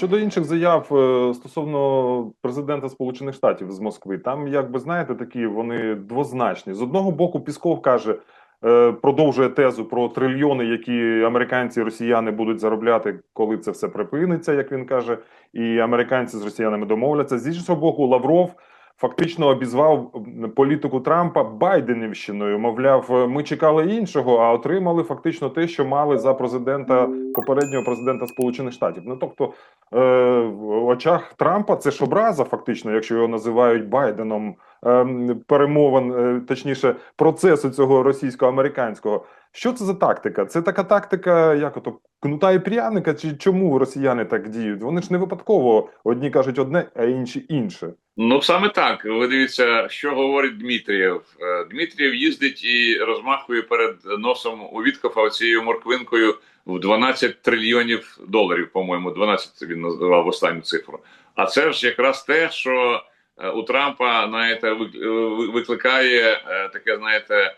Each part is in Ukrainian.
щодо інших заяв е, стосовно президента Сполучених Штатів з Москви, там, як би знаєте, такі вони двозначні. З одного боку, Пісков каже, е, продовжує тезу про трильйони, які американці і росіяни будуть заробляти, коли це все припиниться, як він каже, і американці з росіянами домовляться. З іншого боку, Лавров. Фактично обізвав політику Трампа Байденівщиною. Мовляв, ми чекали іншого, а отримали фактично те, що мали за президента попереднього президента Сполучених Штатів. Ну тобто, е, в очах Трампа це ж образа, фактично, якщо його називають Байденом ем, перемовин, е, точніше, процесу цього російсько-американського. Що це за тактика? Це така тактика, як ото кнута і пряника, чи чому росіяни так діють? Вони ж не випадково одні кажуть одне, а інші інше. Ну саме так. Ви дивіться, що говорить Дмитрієв. Е, Дмитрієв їздить і розмахує перед носом у Віткофа цією морквинкою в 12 трильйонів доларів, по-моєму, 12 він називав останню цифру. А це ж якраз те, що е, у Трампа знаєте, вик- викликає е, таке, знаєте,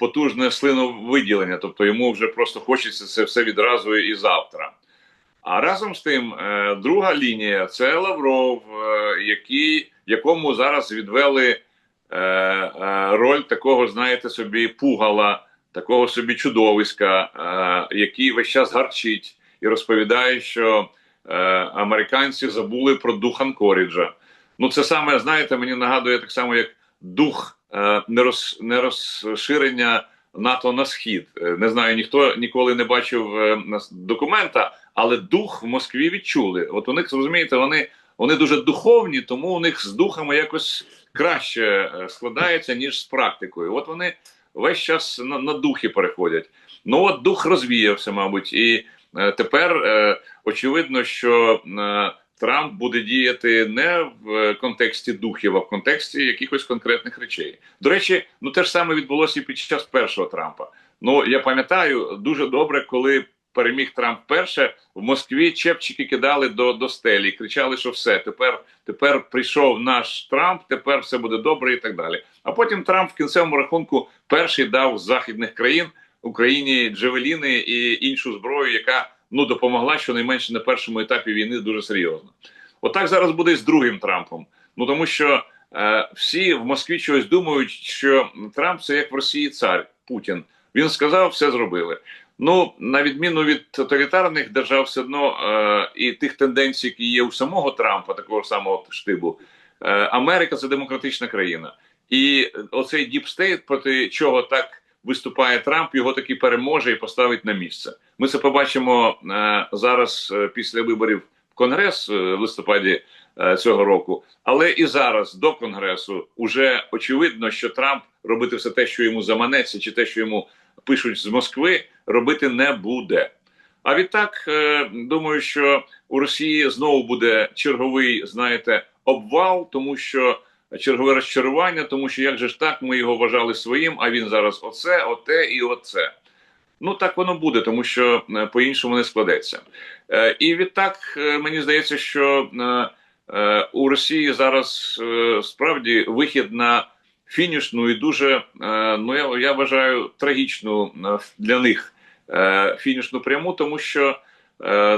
потужне слиновиділення. Тобто йому вже просто хочеться це все відразу і завтра. А разом з тим, е, друга лінія це Лавров, е, який, якому зараз відвели е, роль такого, знаєте, собі пугала, такого собі чудовиська, який весь час гарчить і розповідає, що американці забули про дух Анкоріджа. Ну, це саме, знаєте, мені нагадує так само, як дух нерозширення НАТО на схід. Не знаю, ніхто ніколи не бачив документа, але дух в Москві відчули. От у них розумієте, вони, вони дуже духовні, тому у них з духами якось краще е, складається, ніж з практикою. От вони весь час на, на духи переходять. Ну от дух розвіявся, мабуть, і е, тепер е, очевидно, що е, Трамп буде діяти не в е, контексті духів, а в контексті якихось конкретних речей. До речі, ну те ж саме відбулося і під час першого Трампа. Ну я пам'ятаю дуже добре, коли переміг Трамп перше в Москві. Чепчики кидали до, до стелі, кричали, що все тепер, тепер прийшов наш Трамп, тепер все буде добре і так далі. А потім Трамп в кінцевому рахунку перший дав з західних країн Україні джевеліни і іншу зброю, яка ну допомогла щонайменше на першому етапі війни дуже серйозно. Отак зараз буде і з другим Трампом. Ну тому що е, всі в Москві чогось думають, що Трамп це як в Росії цар Путін. Він сказав, все зробили. Ну на відміну від тоталітарних держав, все одно е, і тих тенденцій, які є у самого Трампа, такого самого штибу, е, Америка це демократична країна, і оцей діпстейт, проти чого так виступає Трамп, його таки переможе і поставить на місце. Ми це побачимо е, зараз е, після виборів в Конгрес е, в листопаді е, цього року. Але і зараз до конгресу уже очевидно, що Трамп робити все те, що йому заманеться, чи те, що йому пишуть з Москви, робити не буде. А відтак е, думаю, що у Росії знову буде черговий, знаєте, обвал, тому що чергове розчарування, тому що як же ж так, ми його вважали своїм, а він зараз оце, оте і оце. Ну так воно буде, тому що е, по-іншому не складеться. Е, і відтак е, мені здається, що е, е, у Росії зараз е, справді вихід на фінішну і дуже, е, ну я, я вважаю, трагічну е, для них е, фінішну пряму, тому що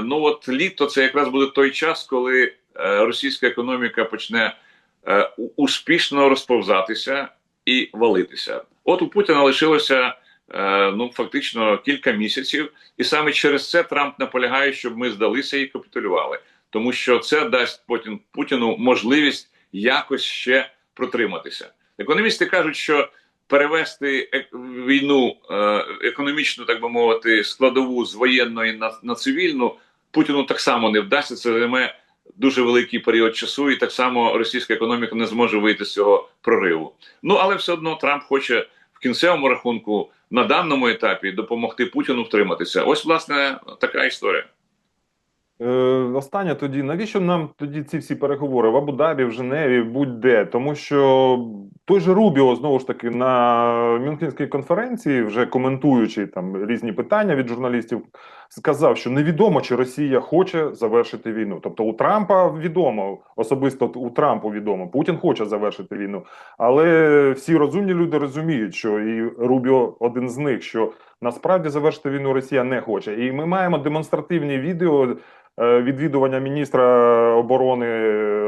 ну от літо це якраз буде той час, коли російська економіка почне успішно розповзатися і валитися. От у Путіна лишилося ну фактично кілька місяців, і саме через це Трамп наполягає, щоб ми здалися і капітулювали, тому що це дасть потім Путіну можливість якось ще протриматися. Економісти кажуть, що перевести війну е, економічну, так би мовити, складову з воєнної на, на цивільну Путіну так само не вдасться. Це займе дуже великий період часу, і так само російська економіка не зможе вийти з цього прориву. Ну але все одно Трамп хоче в кінцевому рахунку на даному етапі допомогти Путіну втриматися. Ось власне така історія. Останнє тоді, навіщо нам тоді ці всі переговори в Абу-Дабі, в Женеві, будь-де? Тому що той же Рубіо, знову ж таки, на Мюнхенській конференції, вже коментуючи там різні питання від журналістів, сказав, що невідомо, чи Росія хоче завершити війну. Тобто у Трампа відомо, особисто у Трампу відомо, Путін хоче завершити війну. Але всі розумні люди розуміють, що і Рубіо один з них, що насправді завершити війну Росія не хоче. І ми маємо демонстративні відео відвідування міністра оборони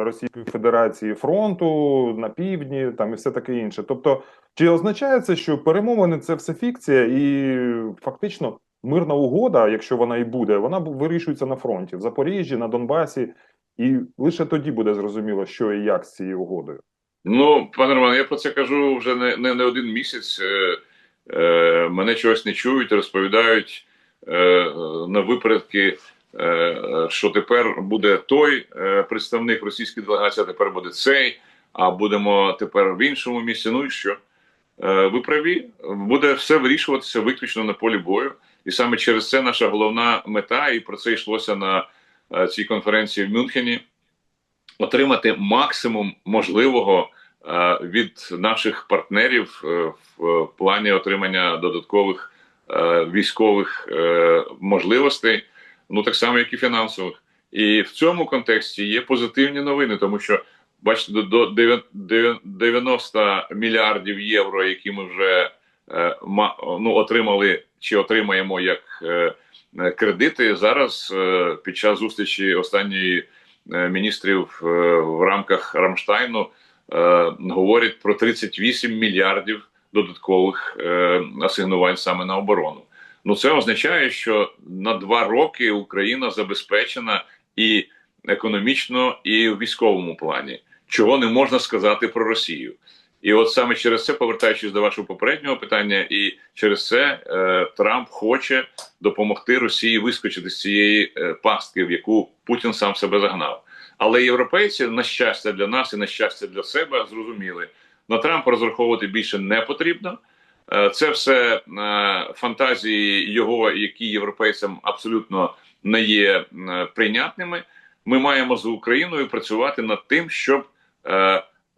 Російської Федерації фронту на півдні, там і все таке інше. Тобто, чи означає це, що перемовини це все фікція, і фактично мирна угода, якщо вона і буде, вона вирішується на фронті в Запоріжжі, на Донбасі, і лише тоді буде зрозуміло, що і як з цією угодою. Ну, пане Роман, я про це кажу вже не, не, не один місяць. Е, е, мене чогось не чують, розповідають е, на випередки, е, е, що тепер буде той е, представник російської делегації, а тепер буде цей, а будемо тепер в іншому місці. Ну і що? Е, ви праві, буде все вирішуватися виключно на полі бою. І саме через це наша головна мета, і про це йшлося на е, цій конференції в Мюнхені. Отримати максимум можливого е, від наших партнерів е, в плані отримання додаткових е, військових е, можливостей, ну так само, як і фінансових. І в цьому контексті є позитивні новини, тому що бачите, до, до дев'я- дев'я- 90 мільярдів євро, які ми вже е, ну, отримали чи отримаємо як е, кредити, зараз е, під час зустрічі останньої міністрів в рамках Рамштайну говорять про 38 мільярдів додаткових асигнувань саме на оборону. Ну це означає, що на два роки Україна забезпечена і економічно, і в військовому плані, чого не можна сказати про Росію. І от саме через це, повертаючись до вашого попереднього питання, і через це е, Трамп хоче допомогти Росії вискочити з цієї е, пастки, в яку Путін сам себе загнав. Але європейці, на щастя для нас і на щастя для себе, зрозуміли, на Трампа розраховувати більше не потрібно. Е, Це все е, фантазії його, які європейцям абсолютно не є е, прийнятними. Ми маємо з Україною працювати над тим, щоб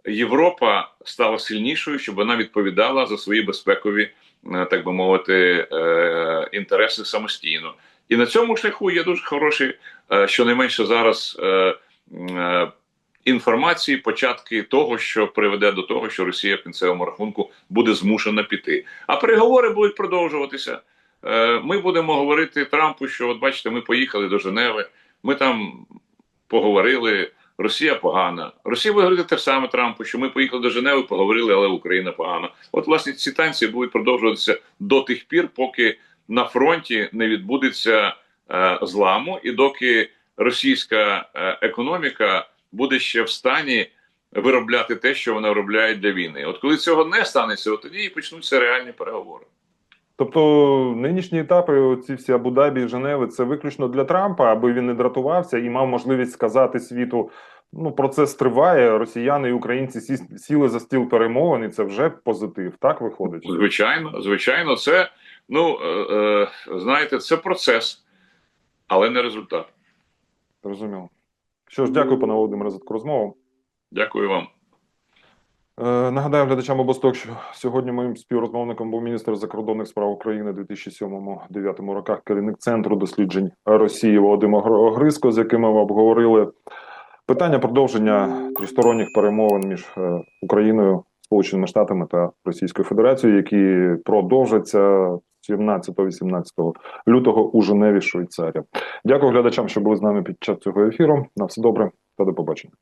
Європа стала сильнішою, щоб вона відповідала за свої безпекові, так би мовити, інтереси самостійно. І на цьому шляху є дуже хороші, щонайменше зараз інформації, початки того, що приведе до того, що Росія в кінцевому рахунку буде змушена піти. А переговори будуть продовжуватися. Е, Ми будемо говорити Трампу, що от бачите, ми поїхали до Женеви, ми там поговорили. Росія погана. Росія буде говорити те саме Трампу, що ми поїхали до Женеви, поговорили, але Україна погана. От власне ці танці будуть продовжуватися до тих пір, поки на фронті не відбудеться е, зламу, і доки російська е, економіка буде ще в стані виробляти те, що вона виробляє для війни. От коли цього не станеться, от тоді і почнуться реальні переговори. Тобто нинішні етапи, ці всі Абу-Дабі, Женеви, це виключно для Трампа, аби він не дратувався і мав можливість сказати світу. Ну, процес триває. Росіяни і українці сі- сіли за стіл перемовин, і це вже позитив. Так виходить. Звичайно, звичайно, це ну е, е, знаєте, це процес, але не результат. Зрозуміло. Що ж, дякую, пане Володимире, за таку розмову. Дякую вам. Е, нагадаю глядачам обосток, що сьогодні моїм співрозмовником був міністр закордонних справ України 2007-2009 роках, керівник центру досліджень Росії Володимир Гр- Гриско, з яким ми обговорили питання продовження тристоронніх перемовин між е, Україною, Сполученими Штатами та Російською Федерацією, які продовжаться 17-18 лютого у Женеві, Швейцарія. Дякую глядачам, що були з нами під час цього ефіру. На все добре та до побачення.